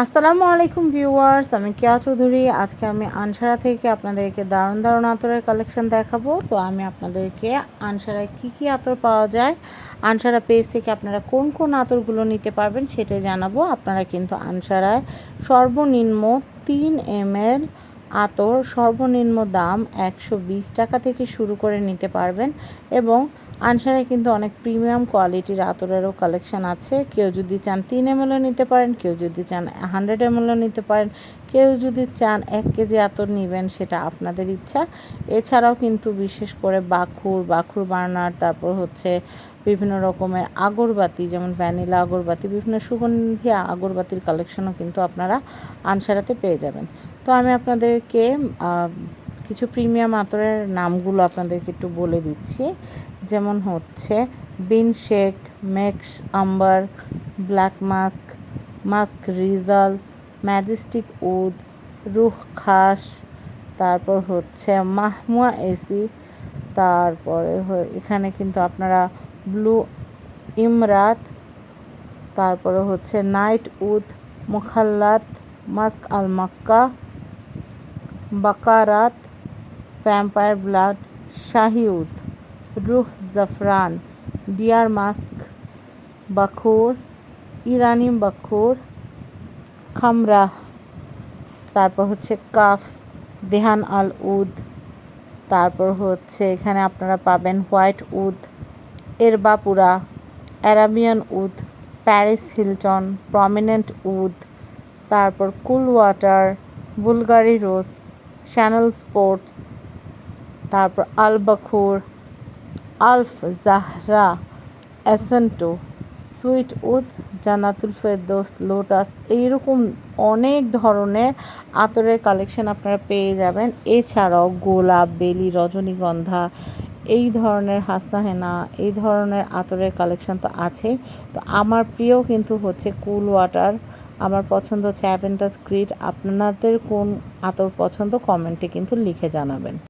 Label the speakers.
Speaker 1: আসসালামু আলাইকুম ভিউয়ার্স, আমি কেয়া চৌধুরী। আজকে আমি আনসারা থেকে আপনাদেরকে দারুণ দারুণ আতরের কালেকশন দেখাবো। তো আমি আপনাদেরকে আনসারায় কি কি আতর পাওয়া যায়, আনসারা পেজ থেকে আপনারা কোন কোন আতরগুলো নিতে পারবেন সেটাই জানাব। আপনারা কিন্তু আনসারায় সর্বনিম্ন তিন এম এল আতর, সর্বনিম্ন দাম একশো বিশ টাকা থেকে শুরু করে নিতে পারবেন এবং আনসারে কিন্তু অনেক প্রিমিয়াম কোয়ালিটির আতরেরও কালেকশান আছে। কেউ যদি চান তিন এমএলও নিতে পারেন, কেউ যদি চান হান্ড্রেড এমএলও নিতে পারেন, কেউ যদি চান এক কেজি আতর নেবেন, সেটা আপনাদের ইচ্ছা। এছাড়াও কিন্তু বিশেষ করে বাখুর বাখুর বার্নার, তারপর হচ্ছে বিভিন্ন রকমের আগরবাতি, যেমন ভ্যানিলা আগরবাতি, বিভিন্ন সুগন্ধি আগরবাতির কালেকশনও কিন্তু আপনারা আনসারাতে পেয়ে যাবেন। তো আমি আপনাদেরকে কিছু প্রিমিয়াম আতরের নামগুলো আপনাদেরকে একটু বলে দিচ্ছি। যেমন হচ্ছে বিন শেক মেক্স আম্বার ব্ল্যাক মাস্ক মাস্ক রিজাল ম্যাজেস্টিক উদ রুহ খাস তারপর হচ্ছে মাহমুয়া এসি তারপরে এখানে কিন্তু আপনারা ব্লু ইমরাত তারপরে হচ্ছে নাইট উদ মুখাল্লাত মাস্ক আল মাক্কা বাকারাত ভ্যাম্পায়ার ব্লাড শাহিউদ রুহ জাফরান ডিয়ার মাস্ক বাখুর ইরানি বাখুর খামরা তারপর হচ্ছে কাফ, দেহান আল উদ, তারপর হচ্ছে এখানে আপনারা পাবেন হোয়াইট উদ, এরবাপুরা, Arabian oud, Paris Hilton, prominent oud, তারপর cool water Bulgari rose, Chanel sports তারপর আল বাখুর আলফ জাহরা অ্যাসেন্টো সুইট উদ জানাতুল ফেরদোস, লোটাস, এইরকম অনেক ধরনের আতরের কালেকশন আপনারা পেয়ে যাবেন। এছাড়াও গোলাপ, বেলি, রজনীগন্ধা, এই ধরনের হাসনা হেনা, এই ধরনের আতরের কালেকশন তো আছেই তো আমার প্রিয় কিন্তু হচ্ছে কুল ওয়াটার। আমার পছন্দ হচ্ছে অ্যাভেন্টাস গ্রিট আপনাদের কোন আতর পছন্দ কমেন্টে কিন্তু লিখে জানাবেন।